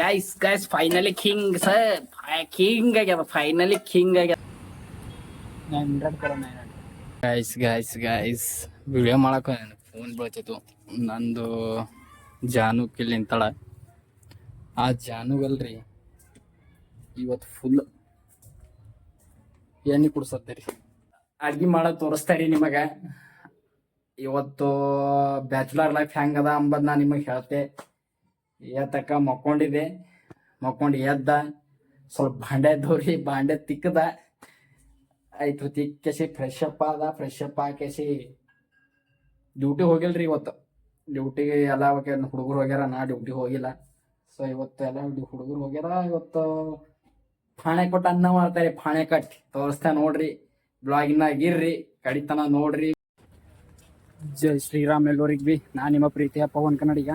Guys guys finally king sir king ಆಗ್ಯದ finally king ಆಗ್ಯದ guys guys guys video ಮಾಡಕ್ಕ phone ಬೀಳ್ತಿತ್ತು ನಂದು ಜಾನು ಇಲ್ಲಿ ನಿಂತಳ. ಆ ಜಾನುಗಲ್ರಿ ಇವತ್ತು ಫುಲ್ ಎಣ್ಣೆ ಕುಡ್ಸತ್ತೀರಿ ಅಡ್ಗೆ ಮಾಡ ತೋರಿಸ್ತಾರಿ ನಿಮಗೆ. ಇವತ್ತು ಬ್ಯಾಚುಲರ್ ಲೈಫ್ ಹೆಂಗದ ಅಂಬದ್ ನಾ ನಿಮಗೆ ಹೇಳ್ತೆ. ಎತ್ತಕ್ಕ ಮಕ್ಕೊಂಡಿದೆ. ಮಕ್ಕೊಂಡು ಎದ್ದ. ಸ್ವಲ್ಪ ಬಾಂಡೆ ದೋರಿ ಬಾಂಡೆ ತಿಕ್ಕದ. ಆಯ್ತು ತಿಕ್ಕೇಸಿ ಫ್ರೆಶ್ ಅಪ್ ಆದ ಫ್ರೆಶ್ ಅಪ್ ಹಾಕೇಸಿ ಡ್ಯೂಟಿ ಹೋಗಿಲ್ರಿ ಇವತ್ತು. ಡ್ಯೂಟಿಗೆ ಎಲ್ಲ ಹುಡುಗರು ಹೋಗ್ಯಾರ, ನಾ ಡ್ಯೂಟಿ ಹೋಗಿಲ್ಲ. ಸೊ ಇವತ್ತು ಎಲ್ಲ ಹುಡುಗರು ಹೋಗ್ಯಾರ, ಇವತ್ತು ಫಾಣೆ ಕೊಟ್ಟ ಅನ್ನ ಮಾಡ್ತಾರೆ ಫಾಣೆ ಕಟ್ಟಿ. ತೋರಿಸ್ತಾ ನೋಡ್ರಿ ಬ್ಲಾಗಿನಾಗ ಆಗಿರ್ರಿ ಕಡಿತನ ನೋಡ್ರಿ. ಜೈ ಶ್ರೀರಾಮ್ ಎಲ್ಲರಿಗ್ ಬಿ. ನಾನು ನಿಮ್ಮ ಪ್ರೀತಿಯ ಪವನ್ ಕನ್ನಡಿಗ.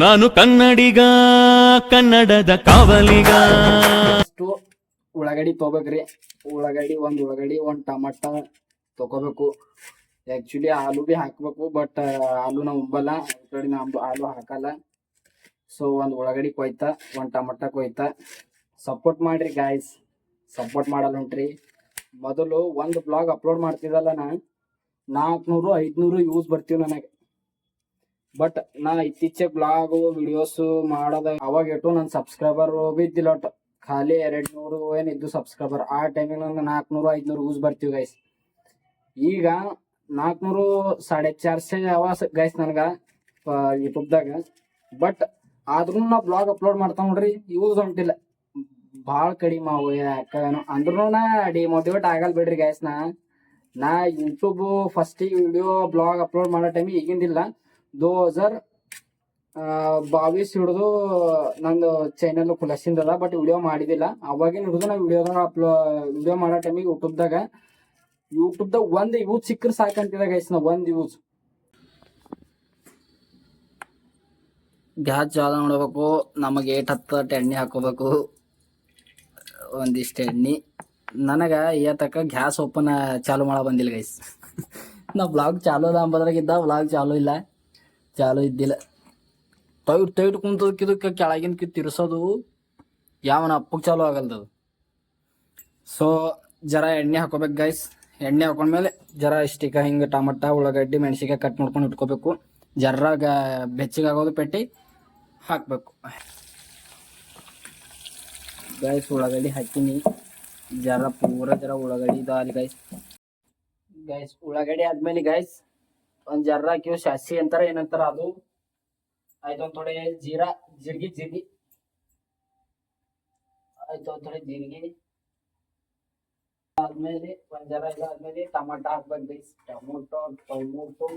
ನಾನು ಕನ್ನಡಿಗ, ಕನ್ನಡದ ಕಾವಲಿಗ. ಉಳ್ಳಾಗಡ್ಡಿ ತೊಗೋಬೇಕ್ರಿ. ಉಳ್ಳಾಗಡ್ಡಿ ಒಂದ್ ಉಳ್ಳಾಗಡ್ಡಿ, ಒಂದ್ ಟಮಾಟ ತಗೋಬೇಕು. ಆಕ್ಚುಲಿ ಆಲೂ ಬಿ ಹಾಕ್ಬೇಕು ಬಟ್ ಆಲೂ ನಾವು ಉಂಬಲ್ಲ. ಕಡೆ ನಾ ಆಲೂ ಹಾಕಲ್ಲ. ಸೊ ಒಂದ್ ಉಳ್ಳಾಗಡ್ಡಿ ಕೊಯ್ತಾ, ಒಂದ್ ಟಮಾಟ ಕೊಯ್ತ. ಸಪೋರ್ಟ್ ಮಾಡ್ರಿ ಗಾಯ್ಸ್ ಸಪೋರ್ಟ್ ಮಾಡಲ್ಲ ಹೊಂಟ್ರಿ. ಮೊದಲು ಒಂದು ಬ್ಲಾಗ್ ಅಪ್ಲೋಡ್ ಮಾಡ್ತಿದಲ್ಲ ನಾ. ನಾಲ್ಕುನೂರು, ಐದ್ನೂರು ಯೂಸ್ ಬರ್ತೀವಿ ನನಗೆ. ಬಟ್ ನಾ ಇತ್ತೀಚೆಗೆ ಬ್ಲಾಗು ವಿಡಿಯೋಸ್ ಮಾಡೋದ ಅವಾಗ ಎಟು ನನ್ನ ಸಬ್ಸ್ಕ್ರೈಬರ್ ಬಿದ್ದಿಲ್ಲ ಒಟ್ಟು. ಖಾಲಿ ಎರಡು ನೂರು ಏನಿದ್ದು ಸಬ್ಸ್ಕ್ರೈಬರ್ ಆ ಟೈಮಿಗೆ ನಂಗೆ ನಾಲ್ಕುನೂರು ಐದುನೂರು ಯೂಸ್ ಬರ್ತೀವಿ ಗೈಸ್ ಈಗ ನಾಲ್ಕುನೂರು ಸಾಡೆ ಚಾರ್ಸೆ ಅವ ಗೈಸ್ ನನಗೆ ಯೂಟ್ಯೂಬ್ದಾಗ ಬಟ್ ಆದ್ರೂ ನಾ ಬ್ಲಾಗ್ ಅಪ್ಲೋಡ್ ಮಾಡ್ತಾ ನೋಡ್ರಿ ಯೂಸ್ ಹೊಂಟಿಲ್ಲ ಭಾಳ ಕಡಿಮೆ ಅವು ಯಾಕೇನೋ ಅಂದ್ರೂ ನಾ ಡಿಮೋಟಿವೇಟ್ ಆಗಲ್ ಬಿಡ್ರಿ ಗೈಸ್ ನಾ. ನಾ ಯೂಟ್ಯೂಬ್ ಫಸ್ಟಿಗೆ ವಿಡಿಯೋ ಬ್ಲಾಗ್ ಅಪ್ಲೋಡ್ ಮಾಡೋ ಟೈಮಿಗೆ ಈಗಿಂದಿಲ್ಲ. ದೋ ಹಜಾರ್ ಬಾವಿಸ್ ಹಿಡಿದು ನಂದು ಚಾನಲ್ ಕುಲಸಿಂದದ ಬಟ್ ವಿಡಿಯೋ ಮಾಡಿದಿಲ್ಲ. ಅವಾಗಿನ ಹಿಡಿದು ನಾವು ವಿಡಿಯೋದಾಗ ಅಪ್ಲೋ ವಿಡಿಯೋ ಮಾಡೋ ಟೈಮಿಗೆ ಯೂಟ್ಯೂಬ್ದಾಗ ಯೂಟ್ಯೂಬ್ದಾಗ ಒಂದು ಯೂಸ್ ಸಿಕ್ಕರೆ ಸಾಕಂತಿದ್ದಾಗ ಗೈಸ್ ನಾವು ಒಂದು ಯೂಸ್ ಗ್ಯಾಸ್ ಜಾಲ ನೋಡ್ಬೇಕು, ನಮಗೆ ಏಟ್ ಹತ್ತ ಎಣ್ಣೆ ಹಾಕೋಬೇಕು. ಒಂದಿಷ್ಟು ಎಣ್ಣೆ. ನನಗೆ ಏತಕ್ಕ ಗ್ಯಾಸ್ ಓಪನ್ ಚಾಲು ಮಾಡೋ ಬಂದಿಲ್ಲ ಗೈಸ್ ನಾ ಬ್ಲಾಗ್ ಚಾಲು ಅದ ಅಂಬದ್ರಾಗಿದ್ದ ಬ್ಲಾಗ್ ಚಾಲು ಇಲ್ಲ ಚಾಲು ಇದ್ದಿಲ್ಲ. ಟೈಟ್ ಟೈಟ್ ಕುಂತದಕ್ಕಿದಕ್ಕೆ ಕೆಳಗಿನ ತಿರ್ಸೋದು ಯಾವನ ಚಾಲೂ ಚಾಲು ಅದು. ಸೊ ಜರ ಎಣ್ಣೆ ಹಾಕೋಬೇಕು ಗೈಸ್ ಎಣ್ಣೆ ಹಾಕೊಂಡ್ಮೇಲೆ ಜರ ಇಷ್ಟಿಕ ಹಿಂಗೆ ಟಮಟ, ಉಳ್ಳಾಗಡ್ಡಿ, ಮೆಣಸಿನ್ಕಾಯಿ ಕಟ್ ಮಾಡ್ಕೊಂಡು ಇಟ್ಕೋಬೇಕು. ಜರ್ರಾಗ ಬೆಚ್ಚಗಾಗೋದು ಪೆಟ್ಟಿ ಹಾಕಬೇಕು. ಗೈಸ್ ಉಳ್ಳಾಗಡ್ಡಿ ಹಾಕಿನಿ. ಜರ ಪೂರ ಜರ ಉಳ್ಳಾಗಡ್ಡಿ ಇದಾವಲ್ಲಿ ಗೈಸ್ ಗೈಸ್ ಉಳ್ಳಾಗಡ್ಡಿ ಆದಮೇಲೆ ಗೈಸ್ ಒಂದ್ ಜರ್ರ ಹಾಕಿವ್ ಶಾಸಿ ಅಂತಾರ, ಏನಂತಾರ ಅದು? ಆಯ್ತು, ಒಂದ್ ಥೋಡೆ ಜೀರಾ, ಜೀರ್ಗಿ ಜೀರ್ಗಿ. ಆಯ್ತು, ಒಂದ್ ಥೋಡೆ ಜೀರಿಗೆ. ಆದ್ಮೇಲೆ ಒಂದ್ ಜರ ಇಲ್ಲ ಆದ್ಮೇಲೆ ಟಮಾಟ ಹಾಕ್ಬೇಕು ಗೈಸ್ ಟೊಮೊಟೊ ಟೊಮೊಟೊ.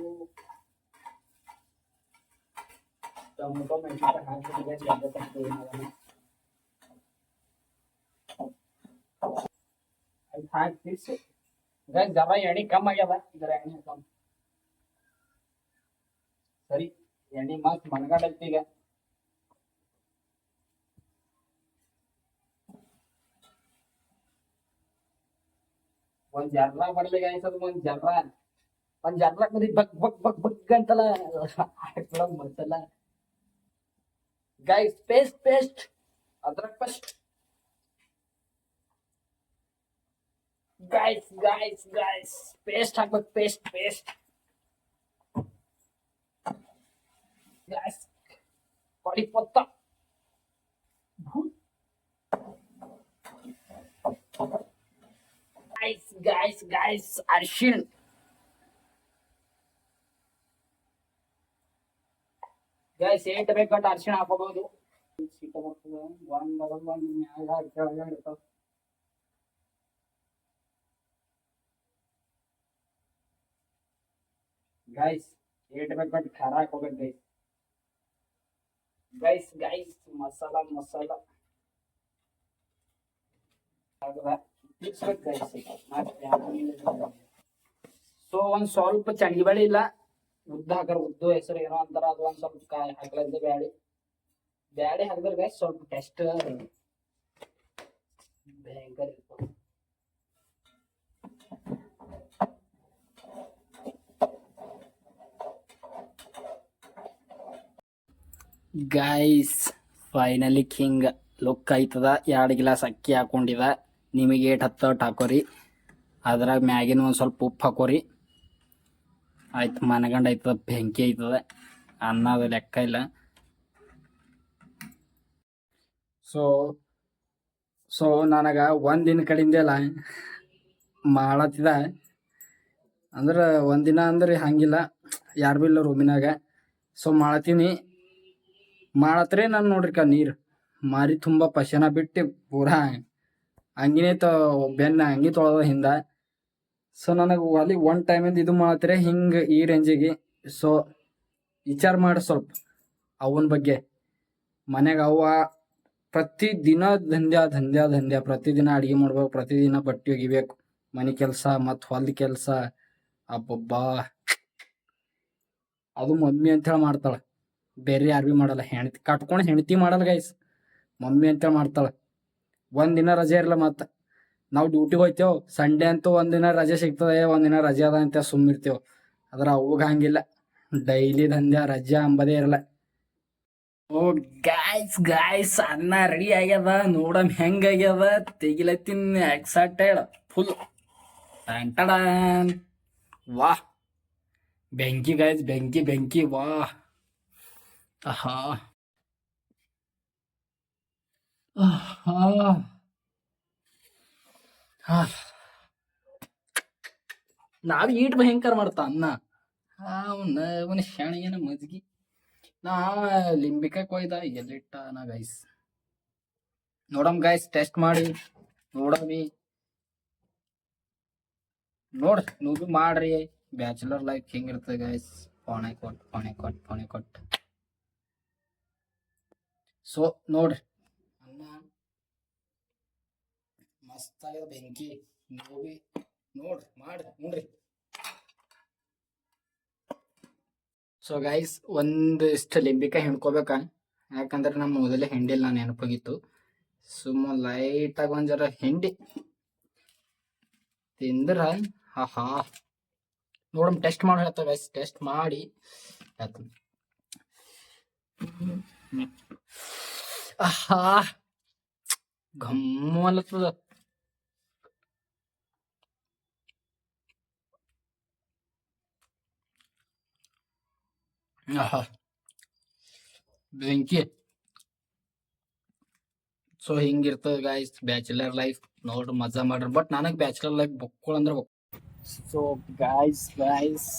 ಟೊಮೊಟೊ ಮೆಣಸಿನ್ಕಾಯಿ ಹಾಕ್ಬೇಕು ಗೈಸ್ ಯಾವ್ದು ತಪ್ಪು ಏನಾಗಲ್ಲ ಆಯ್ತು ಹಾಕಿ ಗೈಸ್ ಜರ ಎಣ್ಣೆ ಕಮ್ಮಿ ಆಗ್ಯದ ಜರ ಎಣ್ಣೆ ಕಮ್ಮಿ ಸರಿ, ಎಣ್ಣೆ ಮಸ್ತ್ ಮನಗಾಡೈತಿ ಈಗ ಒಂದ್ ಜರ್ರ ಬರ್ಲಿ ಅನ್ಸದ್ ಒಂದ್ ಜರ್ರ. ಒಂದ್ ಜರ್ರ ಬರೀ ಬಗ್ ಬಗ್ ಬಗ್ ಬಗ್ ಅಂತಲ್ಲ. ಹಾಕ್ಬಿಡೋದ್ guys paste paste ಅದ್ರಕ್ first guys guys guys paste ಹಾಕ್ಬೇಕು ಪೇಸ್ಟ್ ಪೇಸ್ಟ್ ಗೈಸ್ ಕೊಡಿ ಪೊತ್ತ ಗೈಸ್ ಗೈಸ್ ಗೈಸ್ ಅರ್ಶಿಣ್ ಗೈಸ್ ಏಟ್ ಬೇಕಂತ ಅರ್ಶಿಣ ಹಾಕೋಬಹುದು ಒಂದ್ ಒಂದ್ ಮ್ಯಾಗ ಕೆಳಗೆ ಇರ್ತಾವ ಗೈಸ್ ಏಟ್ ಬೇಕಂತ ಖಾರ ಹಾಕೋಬೇಕು ಗೈಸ್ ಗೈಸ್ ಗೈಸ್, ಮಸಾಲ ಮಸಾಲ. ಸೊ ಒಂದ್ ಸ್ವಲ್ಪ ಚಂಡಿ ಬೇಳೆ ಇಲ್ಲ. ಉದ್ದ ಹಾಕರ್, ಉದ್ದು ಹೆಸರು ಏನೋ ಅಂತಾರ ಅದು ಒಂದ್ ಸ್ವಲ್ಪ ಕಾಯಿ ಹಾಕ್ಲದ್ದೆ ಬ್ಯಾಡಿ ಬ್ಯಾಡಿ ಹಾಕಿದ್ರೆ ಗೈಸ್ ಸ್ವಲ್ಪ ಟೆಸ್ಟ್ ಭಯಂಕರ ಗೈಸ್ ಫೈನಲಿ ಕಿಂಗ್ ಲುಕ್ ಆಯ್ತದ? ಎರಡು ಗಿಲಾಸ್ ಅಕ್ಕಿ ಹಾಕೊಂಡಿದ. ನಿಮಗೆ ಏಟ್ ಹತ್ತೋಟ್ ಹಾಕೋರಿ. ಅದ್ರಾಗ ಮ್ಯಾಗಿನ ಒಂದು ಸ್ವಲ್ಪ ಉಪ್ಪು ಹಾಕೋರಿ. ಆಯ್ತು, ಮನಗಂಡ ಆಯ್ತದ, ಬೆಂಕಿ ಆಯ್ತದ. ಅನ್ನೋದು ಲೆಕ್ಕ ಇಲ್ಲ. ಸೊ ಸೊ ನನಗೆ ಒಂದಿನ ಕಡೆಯಿಂದ ಎಲ್ಲ ಮಾಡತ್ತಿದ ಅಂದ್ರೆ ಒಂದಿನ ಅಂದ್ರೆ ಹಂಗಿಲ್ಲ. ಯಾರು ಭೀ ಇಲ್ಲ ರೂಮಿನಾಗ ಸೊ ಮಾಡತ್ತೀನಿ ಮಾಡತ್ರೆ ನಾನು ನೋಡ್ರಿಕ ನೀರು. ಮಾರಿ ತುಂಬ ಪಶನ ಬಿಟ್ಟು ಪೂರಾ ಹಂಗಿನೇ ತ ಬೆನ್ನ ಹಂಗೆ ತೊಳೆದ ಹಿಂದೆ. ಸೊ ನನಗೆ ಅಲ್ಲಿ ಒನ್ ಟೈಮಿಂದ ಇದು ಮಾಡತ್ರೆ ಹಿಂಗೆ ಈ ರೇಂಜಿಗೆ ಸೊ ವಿಚಾರ ಮಾಡಿ ಸ್ವಲ್ಪ ಅವನ ಬಗ್ಗೆ. ಮನೆಗೆ ಅವ್ವ ಪ್ರತಿದಿನ ದಂಧ್ಯ ದಂಧ್ಯ ದಂಧ್ಯ ಪ್ರತಿದಿನ ಅಡುಗೆ ಮಾಡ್ಬೇಕು ಪ್ರತಿದಿನ ಬಟ್ಟೆ ಒಗಿಬೇಕು, ಮನೆ ಕೆಲಸ ಮತ್ತು ಹೊಲ್ದ ಕೆಲಸ. ಅಬ್ಬಬ್ಬಾ. ಅದು ಮಮ್ಮಿ ಅಂತೇಳಿ ಮಾಡ್ತಾಳೆ. ಬೇರೆ ಯಾರು ಭೀ ಮಾಡಲ್ಲ. ಹೆಣ್ತಿ ಕಟ್ಕೊಂಡು ಹೆಂಡತಿ ಮಾಡಲ್ಲ ಗೈಸ್ ಮಮ್ಮಿ ಅಂತೇಳಿ ಮಾಡ್ತಾಳೆ. ಒಂದಿನ ರಜೆ ಇರಲ್ಲ ಮತ್ತೆ. ನಾವು ಡ್ಯೂಟಿಗೆ ಹೋಗ್ತೇವೆ ಸಂಡೇ ಅಂತೂ ಒಂದಿನ ರಜೆ ಸಿಗ್ತದೆ, ಒಂದಿನ ರಜೆ ಅದ ಅಂತ ಸುಮ್ಮಿರ್ತೇವೆ ಅದ್ರ ಅವಾಗ ಹಂಗಿಲ್ಲ. ಡೈಲಿ ದಂಧೆ ರಜೆ ಅಂಬದೇ ಇರಲ್ಲ. ಓ ಗಾಯ್ಸ್ ಗಾಯ್ಸ್ ಅನ್ನ ರೆಡಿ ಆಗ್ಯದ. ನೋಡಮ್ ಹೆಂಗಾಗ್ಯದ ತೆಗಿಲತ್ತಿನ ಎಕ್ಸೈಟೆಡ್ ಫುಲ್ ಟಂಟಡ ವಾಹ್. ಬೆಂಕಿ ಗಾಯ್ಸ್ ಬೆಂಕಿ ಬೆಂಕಿ. ವಾಹ್. ಆಹಾ ಆಹಾ ಹಾ ನಾವು ಈಟ್ ಭಯಂಕರ ಮಾಡ್ತಾ, ಅನ್ನ. ಅವನ ಅವನ ಶಾಣಿಯನ ಮಜ್ಗಿ. ನಾ ಲಿಂಬಿಕ ಕೊಯ್ದ, ಎಲ್ಲಿಟ್ಟ ನಾ ಗೈಸ್ ನೋಡಮ್ ಗೈಸ್ ಟೆಸ್ಟ್ ಮಾಡಿ, ನೋಡಮಿ. ನೋಡ್ ನೀವು ಮಾಡ್ರಿ. ಬ್ಯಾಚುಲರ್ ಲೈಫ್ ಹೆಂಗಿರ್ತದೆ ಗೈಸ್ ಪೋಣೆ ಕೊಟ್ ಪೋಣೆ ಕೊಟ್ ಪೋಣೆ ಕೊಟ್. ಸೊ, ನೋಡ್ರಿ. ಅನ್ನ ಮಸ್ತ್ ಆಗ್ಯದ ಬೆಂಕಿ ನೋಡಿ ನೋಡ್ರಿ, ಮಾಡ್ರಿ ಸೊ ಗೈಸ್ ಒಂದು ಇಷ್ಟು ಲಿಂಬಿಕಾಯಿ ಹಿಂಡ್ಕೋಬೇಕ? ಯಾಕಂದ್ರೆ ನಮ್ಮ ಮೊದಲೇ ಹಿಂಡಿಲ್ಲ, ನಾನು ನೆನಪಾಗಿತ್ತು. ಸುಮ್ಮ ಲೈಟಾಗಿ ಒಂದು ಜರ ಹಿಂಡಿ. ತಿಂದ್ರ? ಹಾ ನೋಡಮ್ ಟೆಸ್ಟ್ ಮಾಡಿ ಹೇಳ್ತ ಗೈಸ್ ಟೆಸ್ಟ್ ಮಾಡಿ. ಹೇಳ್ತೀನಿ ಆಹಾ ಘಮ್ಮ ಅಲ್ಲತ್ತದ ಆಹಾ ಬೆಂಕಿ ಸೊ ಹಿಂಗಿರ್ತದೆ ಗಾಯ್ಸ್ ಬ್ಯಾಚುಲರ್ ಲೈಫ್ ನೋಡ್ರಿ ಮಜಾ ಮಾಡ್ರಿ ಬಟ್ ನನಗೆ ಬ್ಯಾಚುಲರ್ ಲೈಫ್ ಬೊಕ್ಕಳು ಅಂದ್ರೆ ಸೊ ಗಾಯ್ಸ್ ಗಾಯ್ಸ್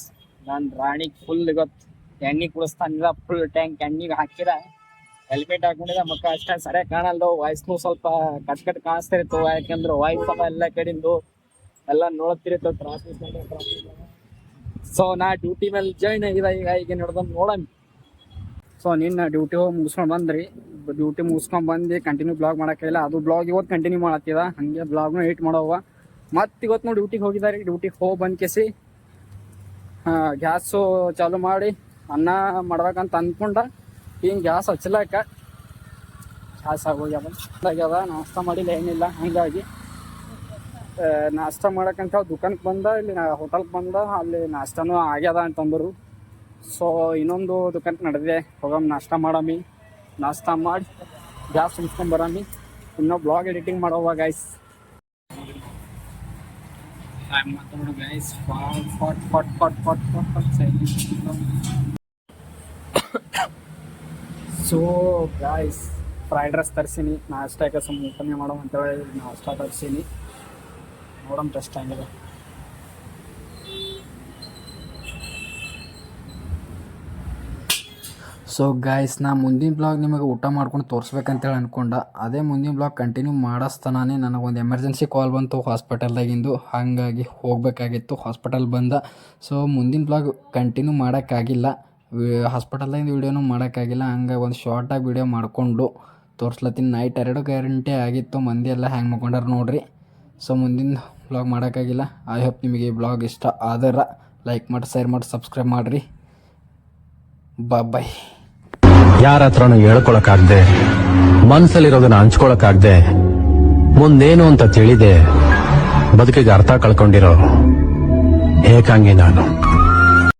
ನಾನು ರಾಣಿಗೆ ಫುಲ್ ಇವತ್ತು ಎಣ್ಣೆ ಕುಡಿಸ್ತಾನಿಲ್ಲ ಫುಲ್ ಟ್ಯಾಂಕ್ ಎಣ್ಣೆಗೆ ಹಾಕಿದ ಹೆಲ್ಮೆಟ್ ಹಾಕೊಂಡಿದ ಮಕ್ಕ ಅಷ್ಟೇ ಸರಿಯಾಗಿ ಕಾಣಲ್ದು. ವಾಯ್ಸ್ನು ಸ್ವಲ್ಪ ಕಟ್ ಕಟ್ ಕಾಣಿಸ್ತಿರ್ತು ಯಾಕಂದ್ರೆ ವಾಯ್ಸ್ ಅವ ಎಲ್ಲ ಕಡಿಂದು ಎಲ್ಲ ನೋಡ್ತಿರ್ತಾವ ಟ್ರಾಫಿಕ್ ಸೊ ನಾ ಡ್ಯೂಟಿ ಮೇಲೆ ಜಾಯ್ನ್ ಆಗಿದೆ ಈಗ ಈಗ ನೋಡ್ದಂಗೆ ನೋಡಮ್ಮಿ ಸೊ ನಿನ್ನ ಡ್ಯೂಟಿ ಹೋಗಿ ಮುಗಿಸ್ಕೊಂಡು ಬಂದ್ರಿ. ಡ್ಯೂಟಿ ಮುಗಿಸ್ಕೊಂಡ್ ಬಂದು ಕಂಟಿನ್ಯೂ ಬ್ಲಾಗ್ ಮಾಡೋಕ್ಕಾಗಿಲ್ಲ ಅದು ಬ್ಲಾಗ್ ಇವತ್ತು ಕಂಟಿನ್ಯೂ ಮಾಡತ್ತಿದ. ಹಾಗೆ ಬ್ಲಾಗ್ನು ಏಟ್ ಮಾಡೋವ. ಮತ್ತೆ ಇವತ್ತು ನೋಡಿ ಡ್ಯೂಟಿಗೆ ಹೋಗಿದ್ದಾರೆ ಡ್ಯೂಟಿಗೆ ಹೋಗಿ ಬಂದ್ ಹಾಂ, ಗ್ಯಾಸು ಚಾಲು ಮಾಡಿ ಅನ್ನ ಮಾಡ್ಬೇಕಂತ ಅಂದ್ಕೊಂಡ ಹಿಂಗೆ ಗ್ಯಾಸ್ ಹಚ್ಚಲಾಕ ಗ್ಯಾಸ್ ಆಗೋಗ್ಯದ ಆಗ್ಯದ ನಾಷ್ಟ ಮಾಡಿಲ್ಲ ಏನಿಲ್ಲ ಹಂಗಾಗಿ ನಾಷ್ಟ ಮಾಡಕ್ಕಂತ ದುಕಾನ್ಗೆ ಬಂದ ಇಲ್ಲಿ ಹೋಟೆಲ್ಗೆ ಬಂದ ಅಲ್ಲಿ ನಾಷ್ಟನೂ ಆಗ್ಯದ ಅಂತಂದರು ಸೊ ಇನ್ನೊಂದು ದುಕಾನ್ಗೆ ನಡೆದಿದೆ ಹೋಗಮ್ ನಾಷ್ಟ ಮಾಡಮಿ ನಾಷ್ಟ ಮಾಡಿ ಗ್ಯಾಸ್ ತುಂಬಿಸ್ಕೊಂಡ್ ಬರಮಿ ಇನ್ನೂ ಬ್ಲಾಗ್ ಎಡಿಟಿಂಗ್ ಮಾಡೋವ ಗೈಸ್ ಮಾತಾಡೋ ಗೈಸ್ ಫಾಟ್ ಫಾಟ್ ಫಾಟ್ ಫಾಟ್ ಫಾಟ್ ಫಾಟ್ ಫಾಟ್ ಸೊ ಗಾಯ್ಸ್ ಫ್ರೈಡ್ ರೈಸ್ ತರಿಸೀನಿ. ನಾಷ್ಟಕ್ಕೆ ಸುಮ್ಮನೆ ಕಮ್ಮಿ ಮಾಡೋ ಅಂತೇಳಿ ನಾಷ್ಟ ತರಿಸೀನಿ. ನೋಡೋಣ ಟೆಸ್ಟ್ ಹೆಂಗಿದೆ. ಸೊ ಗಾಯ್ಸ್ ನಾ ಮುಂದಿನ ಬ್ಲಾಗ್ ನಿಮಗೆ ಊಟ ಮಾಡ್ಕೊಂಡು ತೋರಿಸ್ಬೇಕಂತೇಳಿ ಅನ್ಕೊಂಡ. ಅದೇ ಮುಂದಿನ ಬ್ಲಾಗ್ ಕಂಟಿನ್ಯೂ ಮಾಡಿಸ್ತಾನೆ. ನನಗೊಂದು ಎಮರ್ಜೆನ್ಸಿ ಕಾಲ್ ಬಂತು ಹಾಸ್ಪಿಟಲ್ದಾಗಿಂದು ಹಾಗಾಗಿ ಹೋಗಬೇಕಾಗಿತ್ತು. ಹಾಸ್ಪಿಟಲ್ ಬಂದ. ಸೊ ಮುಂದಿನ ಬ್ಲಾಗ್ ಕಂಟಿನ್ಯೂ ಮಾಡೋಕ್ಕಾಗಿಲ್ಲ. ಹಾಸ್ಪಿಟಲ್ದಾಗಿಂದ ವೀಡಿಯೋನು ಮಾಡೋಕ್ಕಾಗಿಲ್ಲ. ಹಂಗೆ ಒಂದು ಶಾರ್ಟಾಗಿ ವೀಡಿಯೋ ಮಾಡಿಕೊಂಡು ತೋರಿಸ್ಲತ್ತೀನಿ. ನೈಟ್ ಎರಡು ಗ್ಯಾರಂಟಿ ಆಗಿತ್ತು. ಮಂದಿ ಎಲ್ಲ ಹ್ಯಾಂಗ್ ಮಾಡ್ಕೊಂಡಾರ ನೋಡ್ರಿ. ಸೊ ಮುಂದಿನ ಬ್ಲಾಗ್ ಮಾಡೋಕ್ಕಾಗಿಲ್ಲ. ಐ ಹೋಪ್ ನಿಮಗೆ ಈ ಬ್ಲಾಗ್ ಇಷ್ಟ. ಆದ್ರೆ ಲೈಕ್ ಮಾಡಿ ಶೇರ್ ಮಾಡಿ ಸಬ್ಸ್ಕ್ರೈಬ್ ಮಾಡಿರಿ. ಬಾಯ್ ಯಾರ ಹತ್ರನೂ ಹೇಳ್ಕೊಳಕ್ಕಾಗ್ದೆ, ಮನ್ಸಲ್ಲಿರೋದನ್ನ ಹಂಚ್ಕೊಳಕ್ಕಾಗ್ದೆ, ಮುಂದೇನು ಅಂತ ತಿಳಿದೆ, ಬದುಕಿಗೆ ಅರ್ಥ ಕಳ್ಕೊಂಡಿರೋ ಏಕಾಂಗಿ ನಾನು.